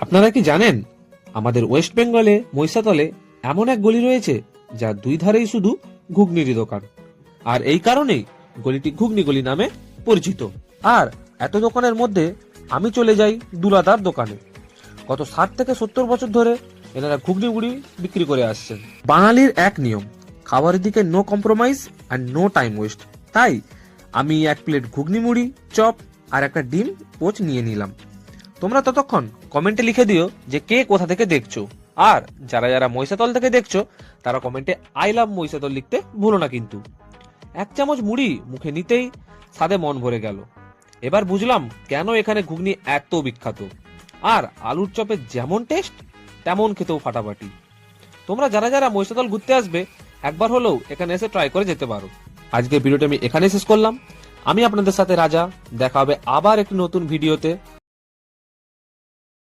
আপনারা কি জানেন, আমাদের ওয়েস্ট বেঙ্গলে মহিষাতলে এমন এক গলি রয়েছে যার দুই ধারেই শুধু ঘুগনির দোকান। আর এই কারণেই গলিটি ঘুগনি গলি নামে পরিচিত। আর এত দোকানের মধ্যে আমি চলে যাই দুলাদার দোকানে। গত ষাট থেকে সত্তর বছর ধরে এনারা ঘুগনি মুড়ি বিক্রি করে আসছেন। বাঙালির এক নিয়ম, খাবারের দিকে নো কম্প্রোমাইজ আর নো টাইম ওয়েস্ট তাই আমি এক প্লেট ঘুগনি মুড়ি, চপ আর একটা ডিম পোচ নিয়ে নিলাম। তোমরা ততক্ষণ কমেন্টে লিখে দিও যে কে কোথা থেকে দেখছ। আর যারা যারা মহিষাতল থেকে দেখছ, তারা কমেন্টে আই লাভ মহিষাতল লিখতে ভুলো না কিন্তু। এক চামচ মুড়ি মুখে নিতেই স্বাদে মন ভরে গেল। এবার বুঝলাম কেন এখানে ঘুগনি এত বিখ্যাত। আর আলুর চপের যেমন টেস্ট, তেমন খেতেও ফাটাফাটি। তোমরা যারা যারা মহিষাতল ঘুরতে আসবে, একবার হলেও এখানে এসে ট্রাই করে যেতে পারো। আজকের ভিডিওটা আমি এখানে শেষ করলাম। আমি আপনাদের সাথে রাজা। দেখা হবে আবার একটি নতুন ভিডিওতে।